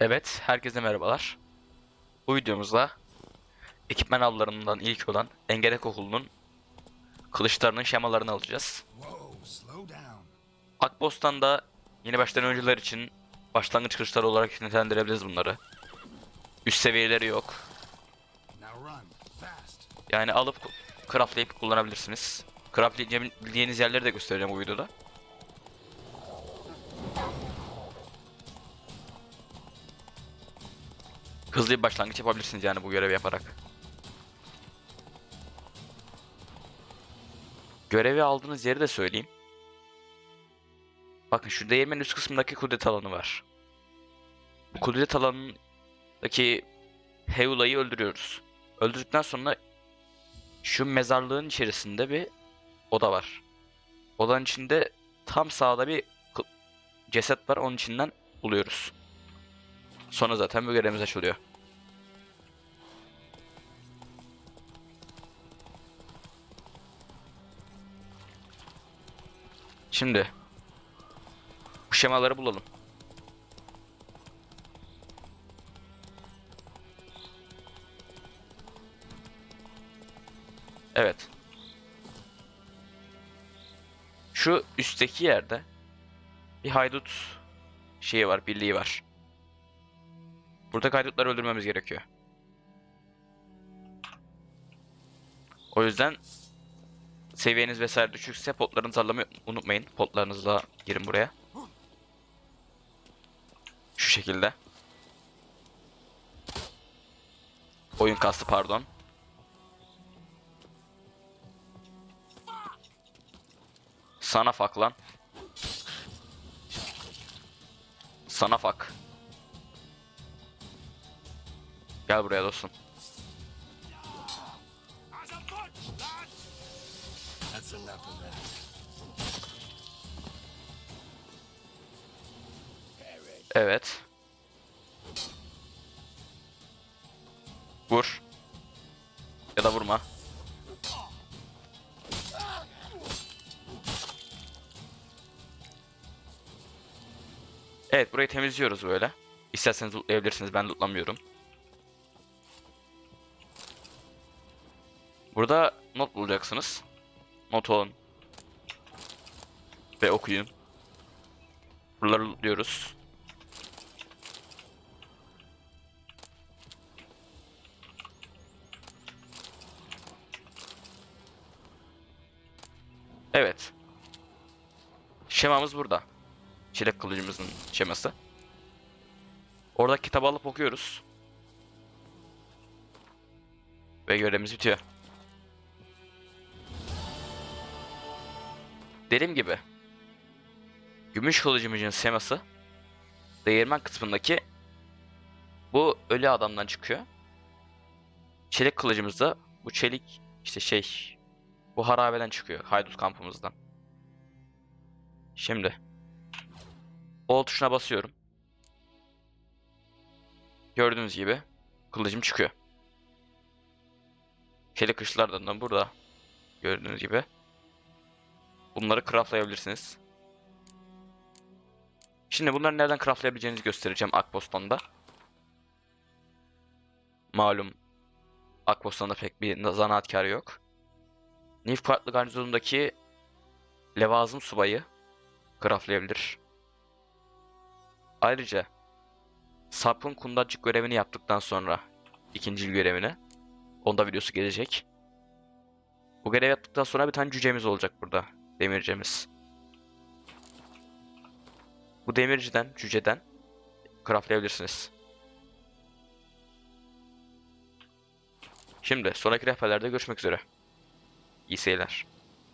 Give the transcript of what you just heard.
Evet, herkese merhabalar. Bu videomuzda ekipman avlarından ilk olan Engerek Okulu'nun kılıçlarının şemalarını alacağız. Down. Akbostan'da yeni başlayan oyuncular için başlangıç kılıçları olarak nitelendirebiliriz bunları. Üst seviyeleri yok. Yani alıp craftlayıp kullanabilirsiniz. Craftlayabildiğiniz yerleri de göstereceğim bu videoda. Hızlı bir başlangıç yapabilirsiniz yani bu görevi yaparak. Görevi aldığınız yeri de söyleyeyim. Bakın şu değirmenin üst kısmındaki kudret alanı var. Bu kudret alanındaki Heula'yı öldürüyoruz. Öldürdükten sonra şu mezarlığın içerisinde bir oda var. Odanın içinde tam sağda bir ceset var. Onun içinden buluyoruz. Sonra zaten bu görevimiz açılıyor. Şimdi bu şemaları bulalım. Evet. Şu üstteki yerde bir haydut şeyi var, birliği var. Burada haydutları öldürmemiz gerekiyor. O yüzden seviyeniz vesaire düşükse potlarınızı almayı unutmayın. Potlarınızla girin buraya. Şu şekilde. Oyun kastı pardon. Sana fak lan. Sana fak. Gel buraya dostum. Of that. Evet. Vur. Ya da vurma. Evet burayı temizliyoruz böyle. İsterseniz lootlayabilirsiniz ben lootlamıyorum. Burada not bulacaksınız. Not alın. Ve okuyun. Buraları lootluyoruz. Evet. Şemamız burada. Çilek kılıcımızın şeması. Orada kitabı alıp okuyoruz. Ve görevimiz bitiyor. Dediğim gibi. Gümüş kılıcımızın şeması. Değirmen kısmındaki bu ölü adamdan çıkıyor. Çelik kılıcımız da bu çelik işte şey bu harabeden çıkıyor. Haydut kampımızdan. Şimdi. O tuşuna basıyorum. Gördüğünüz gibi kılıcım çıkıyor. Çelik kışlardan da burada. Gördüğünüz gibi. Bunları craftlayabilirsiniz. Şimdi bunları nereden craftlayabileceğinizi göstereceğim Akbostan'da. Malum Akbostan'da pek bir zanaatkarı yok. Nilfgaardlı garnizonundaki levazım subayı craftlayabilir. Ayrıca Sapın kundacık görevini yaptıktan sonra ikinci görevini onda videosu gelecek. Bu görev yaptıktan sonra bir tane cücemiz olacak burada. Demircemiz. Bu demirciden, cüceden craftlayabilirsiniz. Şimdi sonraki rehberlerde görüşmek üzere. İyi seyirler.